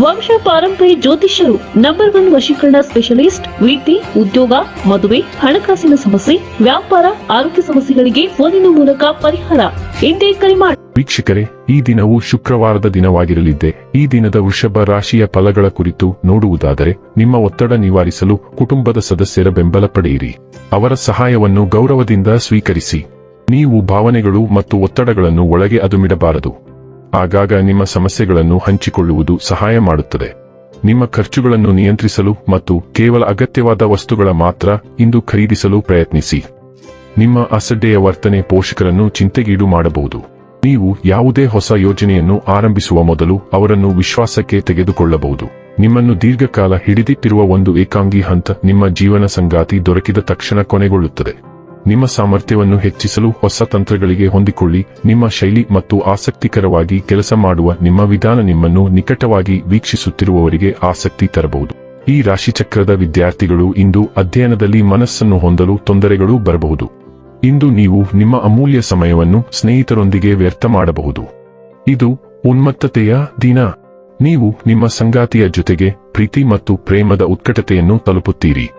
ವಂಶ ಪಾರಂಪರಿ ಜ್ಯೋತಿಷ್ಯರು ನಂಬರ್ ಒನ್ ವಶೀಕರಣ ಸ್ಪೆಷಲಿಸ್ಟ್ ವೀತಿ ಉದ್ಯೋಗ, ಮದುವೆ, ಹಣಕಾಸಿನ ಸಮಸ್ಯೆ, ವ್ಯಾಪಾರ, ಆರೋಗ್ಯ ಸಮಸ್ಯೆಗಳಿಗೆ ಫೋನಿನ ಮೂಲಕ ಪರಿಹಾರ. ಹಿಂದೆ ಕರೆ ಮಾಡಿ ವೀಕ್ಷಕರೇ, ಈ ದಿನವು ಶುಕ್ರವಾರದ ದಿನವಾಗಿರಲಿದೆ ಈ ದಿನದ ವೃಷಭ ರಾಶಿಯ ಫಲಗಳ ಕುರಿತು ನೋಡುವುದಾದರೆ, ನಿಮ್ಮ ಒತ್ತಡ ನಿವಾರಿಸಲು ಕುಟುಂಬದ ಸದಸ್ಯರ ಬೆಂಬಲ ಪಡೆಯಿರಿ. ಅವರ ಸಹಾಯವನ್ನು ಗೌರವದಿಂದ ಸ್ವೀಕರಿಸಿ. ನೀವು ಭಾವನೆಗಳು ಮತ್ತು ಒತ್ತಡಗಳನ್ನು ಒಳಗೆ ಅದುಮಿಡಬಾರದು. ಆಗಾಗ ನಿಮ್ಮ ಸಮಸ್ಯೆಗಳನ್ನು ಹಂಚಿಕೊಳ್ಳುವುದು ಸಹಾಯ ಮಾಡುತ್ತದೆ. ನಿಮ್ಮ ಖರ್ಚುಗಳನ್ನು ನಿಯಂತ್ರಿಸಲು ಮತ್ತು ಕೇವಲ ಅಗತ್ಯವಾದ ವಸ್ತುಗಳ ಮಾತ್ರ ಇಂದು ಖರೀದಿಸಲು ಪ್ರಯತ್ನಿಸಿ. ನಿಮ್ಮ ಅಸಡ್ಡೆಯ ವರ್ತನೆ ಪೋಷಕರನ್ನು ಚಿಂತೆಗೀಡು ಮಾಡಬಹುದು. ನೀವು ಯಾವುದೇ ಹೊಸ ಯೋಜನೆಯನ್ನು ಆರಂಭಿಸುವ ಮೊದಲು ಅವರನ್ನು ವಿಶ್ವಾಸಕ್ಕೆ ತೆಗೆದುಕೊಳ್ಳಬಹುದು. ನಿಮ್ಮನ್ನು ದೀರ್ಘಕಾಲ ಹಿಡಿದಿಟ್ಟಿರುವ ಒಂದು ಏಕಾಂಗಿ ಹಂತ ನಿಮ್ಮ ಜೀವನ ಸಂಗಾತಿ ದೊರಕಿದ ತಕ್ಷಣ ಕೊನೆಗೊಳ್ಳುತ್ತದೆ. ನಿಮ್ಮ ಸಾಮರ್ಥ್ಯವನ್ನು ಹೆಚ್ಚಿಸಲು ಹೊಸ ತಂತ್ರಗಳಿಗೆ ಹೊಂದಿಕೊಳ್ಳಿ. ನಿಮ್ಮ ಶೈಲಿ ಮತ್ತು ಆಸಕ್ತಿಕರವಾಗಿ ಕೆಲಸ ಮಾಡುವ ನಿಮ್ಮ ವಿಧಾನ ನಿಮ್ಮನ್ನು ನಿಕಟವಾಗಿ ವೀಕ್ಷಿಸುತ್ತಿರುವವರಿಗೆ ಆಸಕ್ತಿ ತರಬಹುದು. ಈ ರಾಶಿಚಕ್ರದ ವಿದ್ಯಾರ್ಥಿಗಳು ಇಂದು ಅಧ್ಯಯನದಲ್ಲಿ ಮನಸ್ಸನ್ನು ಹೊಂದಲು ತೊಂದರೆಗಳು ಬರಬಹುದು. ಇಂದು ನೀವು ನಿಮ್ಮ ಅಮೂಲ್ಯ ಸಮಯವನ್ನು ಸ್ನೇಹಿತರೊಂದಿಗೆ ವ್ಯರ್ಥ ಮಾಡಬಹುದು. ಇದು ಉನ್ಮತ್ತತೆಯ ದಿನ. ನೀವು ನಿಮ್ಮ ಸಂಗಾತಿಯ ಜೊತೆಗೆ ಪ್ರೀತಿ ಮತ್ತು ಪ್ರೇಮದ ಉತ್ಕಟತೆಯನ್ನು ತಲುಪುತ್ತೀರಿ.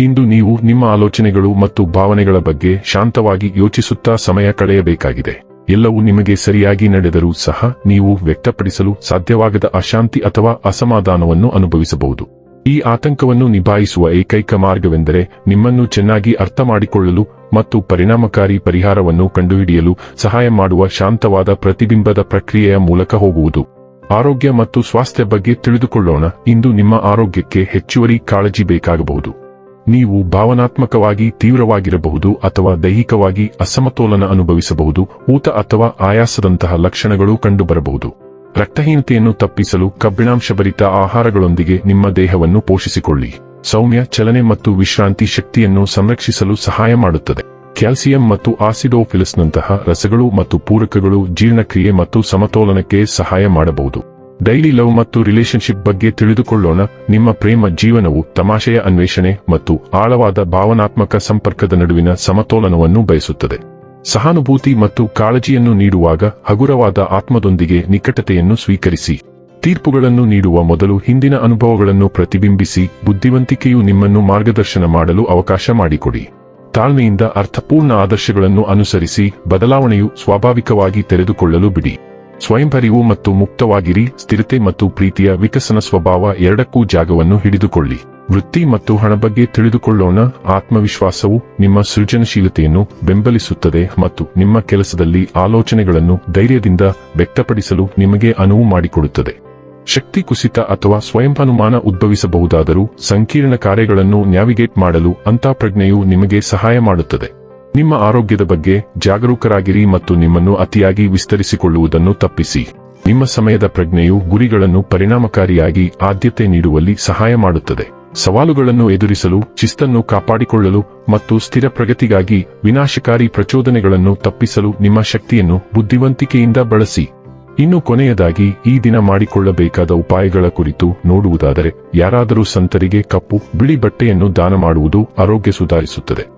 ಇಂದು ನೀವು ನಿಮ್ಮ ಆಲೋಚನೆಗಳು ಮತ್ತು ಭಾವನೆಗಳ ಬಗ್ಗೆ ಶಾಂತವಾಗಿ ಯೋಚಿಸುತ್ತಾ ಸಮಯ ಕಳೆಯಬೇಕಾಗಿದೆ. ಎಲ್ಲವೂ ನಿಮಗೆ ಸರಿಯಾಗಿ ನಡೆದರೂ ಸಹ ನೀವು ವ್ಯಕ್ತಪಡಿಸಲು ಸಾಧ್ಯವಾಗದ ಅಶಾಂತಿ ಅಥವಾ ಅಸಮಾಧಾನವನ್ನು ಅನುಭವಿಸಬಹುದು. ಈ ಆತಂಕವನ್ನು ನಿಭಾಯಿಸುವ ಏಕೈಕ ಮಾರ್ಗವೆಂದರೆ ನಿಮ್ಮನ್ನು ಚೆನ್ನಾಗಿ ಅರ್ಥ ಮಾಡಿಕೊಳ್ಳಲು ಮತ್ತು ಪರಿಣಾಮಕಾರಿ ಪರಿಹಾರವನ್ನು ಕಂಡುಹಿಡಿಯಲು ಸಹಾಯ ಮಾಡುವ ಶಾಂತವಾದ ಪ್ರತಿಬಿಂಬದ ಪ್ರಕ್ರಿಯೆಯ ಮೂಲಕ ಹೋಗುವುದು. ಆರೋಗ್ಯ ಮತ್ತು ಸ್ವಾಸ್ಥ್ಯ ಬಗ್ಗೆ ತಿಳಿದುಕೊಳ್ಳೋಣ. ಇಂದು ನಿಮ್ಮ ಆರೋಗ್ಯಕ್ಕೆ ಹೆಚ್ಚುವರಿ ಕಾಳಜಿ ಬೇಕಾಗಬಹುದು. ನೀವು ಭಾವನಾತ್ಮಕವಾಗಿ ತೀವ್ರವಾಗಿರಬಹುದು ಅಥವಾ ದೈಹಿಕವಾಗಿ ಅಸಮತೋಲನ ಅನುಭವಿಸಬಹುದು, ಊತ ಅಥವಾ ಆಯಾಸದಂತಹ ಲಕ್ಷಣಗಳು ಕಂಡುಬರಬಹುದು. ರಕ್ತಹೀನತೆಯನ್ನು ತಪ್ಪಿಸಲು ಕಬ್ಬಿಣಾಂಶಭರಿತ ಆಹಾರಗಳೊಂದಿಗೆ ನಿಮ್ಮ ದೇಹವನ್ನು ಪೋಷಿಸಿಕೊಳ್ಳಿ. ಸೌಮ್ಯ, ಚಲನೆ ಮತ್ತು ವಿಶ್ರಾಂತಿ ಶಕ್ತಿಯನ್ನು ಸಂರಕ್ಷಿಸಲು ಸಹಾಯ ಮಾಡುತ್ತದೆ. ಕ್ಯಾಲ್ಸಿಯಂ ಮತ್ತು ಆಸಿಡೋಫಿಲಸ್ನಂತಹ ರಸಗಳು ಮತ್ತು ಪೂರಕಗಳು ಜೀರ್ಣಕ್ರಿಯೆ ಮತ್ತು ಸಮತೋಲನಕ್ಕೆ ಸಹಾಯ ಮಾಡಬಹುದು. ಡೈಲಿ ಲವ್ ಮತ್ತು ರಿಲೇಶನ್ಶಿಪ್ ಬಗ್ಗೆ ತಿಳಿದುಕೊಳ್ಳೋಣ. ನಿಮ್ಮ ಪ್ರೇಮ, ಜೀವನವು ತಮಾಷೆಯ ಅನ್ವೇಷಣೆ ಮತ್ತು ಆಳವಾದ ಭಾವನಾತ್ಮಕ ಸಂಪರ್ಕದ ನಡುವಿನ ಸಮತೋಲನವನ್ನು ಬಯಸುತ್ತದೆ. ಸಹಾನುಭೂತಿ ಮತ್ತು ಕಾಳಜಿಯನ್ನು ನೀಡುವಾಗ ಹಗುರವಾದ ಆತ್ಮದೊಂದಿಗೆ ನಿಕಟತೆಯನ್ನು ಸ್ವೀಕರಿಸಿ. ತೀರ್ಪುಗಳನ್ನು ನೀಡುವ ಮೊದಲು ಹಿಂದಿನ ಅನುಭವಗಳನ್ನು ಪ್ರತಿಬಿಂಬಿಸಿ, ಬುದ್ಧಿವಂತಿಕೆಯು ನಿಮ್ಮನ್ನು ಮಾರ್ಗದರ್ಶನ ಮಾಡಲು ಅವಕಾಶ ಮಾಡಿಕೊಡಿ. ತಾಳ್ಮೆಯಿಂದ ಅರ್ಥಪೂರ್ಣ ಆದರ್ಶಗಳನ್ನು ಅನುಸರಿಸಿ, ಬದಲಾವಣೆಯು ಸ್ವಾಭಾವಿಕವಾಗಿ ತೆರೆದುಕೊಳ್ಳಲು ಬಿಡಿ. ಸ್ವಯಂಪರಿವು ಮತ್ತು ಮುಕ್ತವಾಗಿರಿ, ಸ್ಥಿರತೆ ಮತ್ತು ಪ್ರೀತಿಯ ವಿಕಸನ ಸ್ವಭಾವ ಎರಡಕ್ಕೂ ಜಾಗವನ್ನು ಹಿಡಿದುಕೊಳ್ಳಿ. ವೃತ್ತಿ ಮತ್ತು ಹಣ ಬಗ್ಗೆ ತಿಳಿದುಕೊಳ್ಳೋಣ. ಆತ್ಮವಿಶ್ವಾಸವು ನಿಮ್ಮ ಸೃಜನಶೀಲತೆಯನ್ನು ಬೆಂಬಲಿಸುತ್ತದೆ ಮತ್ತು ನಿಮ್ಮ ಕೆಲಸದಲ್ಲಿ ಆಲೋಚನೆಗಳನ್ನು ಧೈರ್ಯದಿಂದ ವ್ಯಕ್ತಪಡಿಸಲು ನಿಮಗೆ ಅನುವು ಮಾಡಿಕೊಡುತ್ತದೆ. ಶಕ್ತಿ ಕುಸಿತ ಅಥವಾ ಸ್ವಯಂ ಅನುಮಾನ ಉದ್ಭವಿಸಬಹುದಾದರೂ ಸಂಕೀರ್ಣ ಕಾರ್ಯಗಳನ್ನು ನ್ಯಾವಿಗೇಟ್ ಮಾಡಲು ಅಂತಃಪ್ರಜ್ಞೆಯು ನಿಮಗೆ ಸಹಾಯ ಮಾಡುತ್ತದೆ. ನಿಮ್ಮ ಆರೋಗ್ಯದ ಬಗ್ಗೆ ಜಾಗರೂಕರಾಗಿರಿ ಮತ್ತು ನಿಮ್ಮನ್ನು ಅತಿಯಾಗಿ ವಿಸ್ತರಿಸಿಕೊಳ್ಳುವುದನ್ನು ತಪ್ಪಿಸಿ. ನಿಮ್ಮ ಸಮಯದ ಪ್ರಜ್ಞೆಯು ಗುರಿಗಳನ್ನು ಪರಿಣಾಮಕಾರಿಯಾಗಿ ಆದ್ಯತೆ ನೀಡುವಲ್ಲಿ ಸಹಾಯ ಮಾಡುತ್ತದೆ. ಸವಾಲುಗಳನ್ನು ಎದುರಿಸಲು, ಶಿಸ್ತನ್ನು ಕಾಪಾಡಿಕೊಳ್ಳಲು ಮತ್ತು ಸ್ಥಿರ ಪ್ರಗತಿಗಾಗಿ ವಿನಾಶಕಾರಿ ಪ್ರಚೋದನೆಗಳನ್ನು ತಪ್ಪಿಸಲು ನಿಮ್ಮ ಶಕ್ತಿಯನ್ನು ಬುದ್ಧಿವಂತಿಕೆಯಿಂದ ಬಳಸಿ. ಇನ್ನು ಕೊನೆಯದಾಗಿ, ಈ ದಿನ ಮಾಡಿಕೊಳ್ಳಬೇಕಾದ ಉಪಾಯಗಳ ಕುರಿತು ನೋಡುವುದಾದರೆ, ಯಾರಾದರೂ ಸಂತರಿಗೆ ಕಪ್ಪು, ಬಿಳಿ ಬಟ್ಟೆಯನ್ನು ದಾನ ಮಾಡುವುದು ಆರೋಗ್ಯ ಸುಧಾರಿಸುತ್ತದೆ.